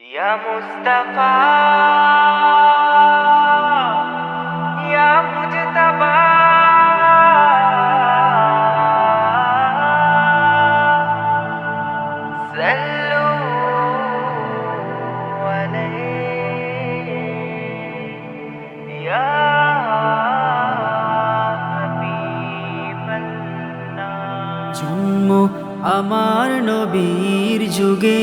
يا مصطفى يا مجتبى صلوا عليه يا حبيب الله জন্ম আমার নবীর যুগে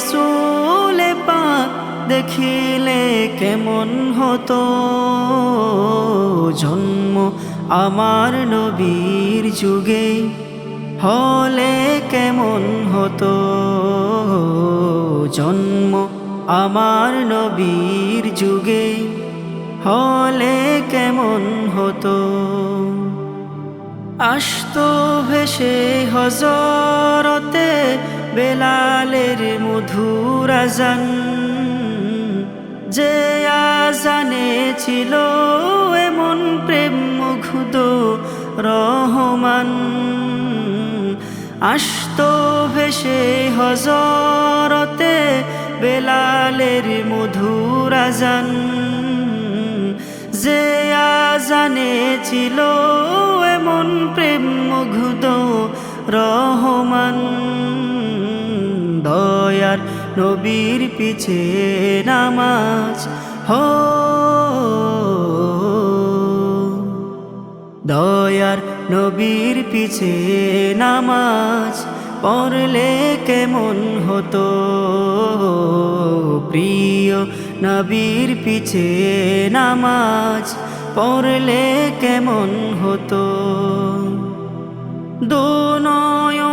রাসুল পাক দেখিলে কেমন হতো? জন্ম আমার নবীর যুগে হলে কেমন হতো? জন্ম আমার নবীর যুগে হলে কেমন হতো? আসতো ভেসে হজরতে বেলালের মধুর আজান, যে আজানে ছিল এমন প্রেম মুগ্ধ রহমান। আসতো ভেসে হজরতে বেলালের মধুর আজান, যে আজানে ছিল এমন প্রেম মুগ্ধ রহমান। দয়ার নবীর পিছে নামাজ, হো। দয়ার নবীর পিছে নামাজ পড়লে কেমন হতো? প্রিয় নবীর পিছে নামাজ পড়লে কেমন হতো?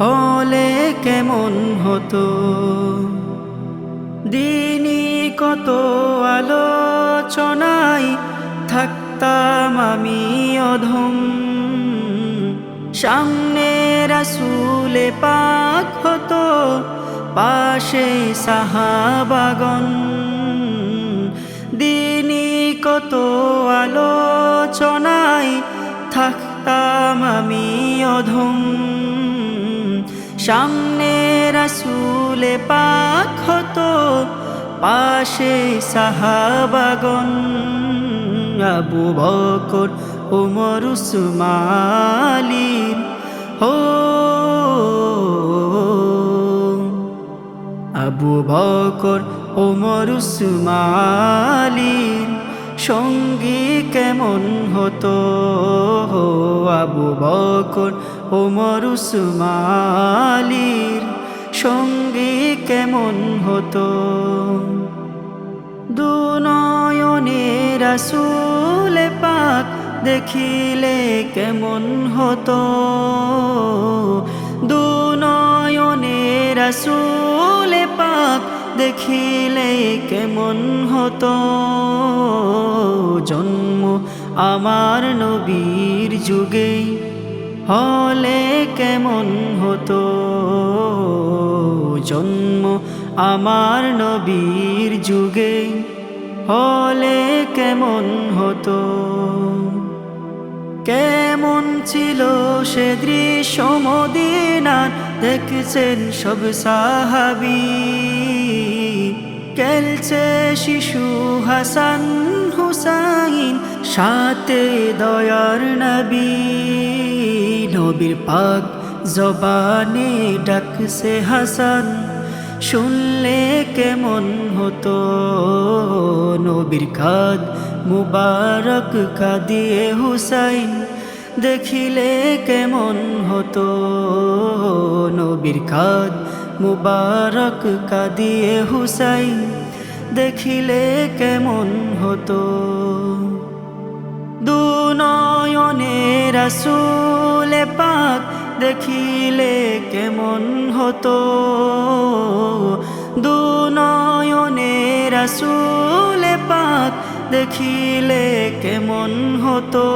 হলে কেমন হতো? দিনই কত আলোচনায় থাকতাম আমি অধম। সামনে রাসুলে পাক হতো, পাশে সাহাবাগন দিনই কত আলোচনায় থাকতাম আমি অধম। সামনে রাসুলে পাক হতো, পাশে সাহাবাগন আবু বকর ওমর উসমালিন হো, আবু বকর ওমর উসমালিন সঙ্গী কেমন হতো? আবু বকর ওমর উসমালির সঙ্গী কেমন হতো? দুনয়নে রাসুল পাক দেখিলে কেমন হতো? দুনয়নে রাসুল পাক দেখিলে কেমন হতো? জন্ম আমার নবীর যুগে হলে কেমন হতো? জন্ম আমার নবীর যুগে হলে কেমন হতো? কেমন ছিল সে দৃশ্য মদিনার? দেখছেন সব সাহাবি। খেলছে শিশু হাসান হুসাইন, সাথে দয়ার নবী। নবীর পাক জবানে ডাকছে হাসান, শুনলে কেমন হতো? নবীর কাদ মুবারক কাদিয়ে হুসাইন, দেখিলে কেমন হতো? নবীর কাদ মুবারক কাদিয়ে হুসাইন, দেখিলে কেমন হতো? দুনয়নে রাসুল পাক, দেখিলে কেমন হতো? দুনয়নে রাসুল পাক, দেখিলে কেমন হতো?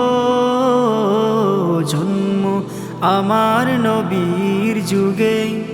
জন্ম আমার নবীর যুগে।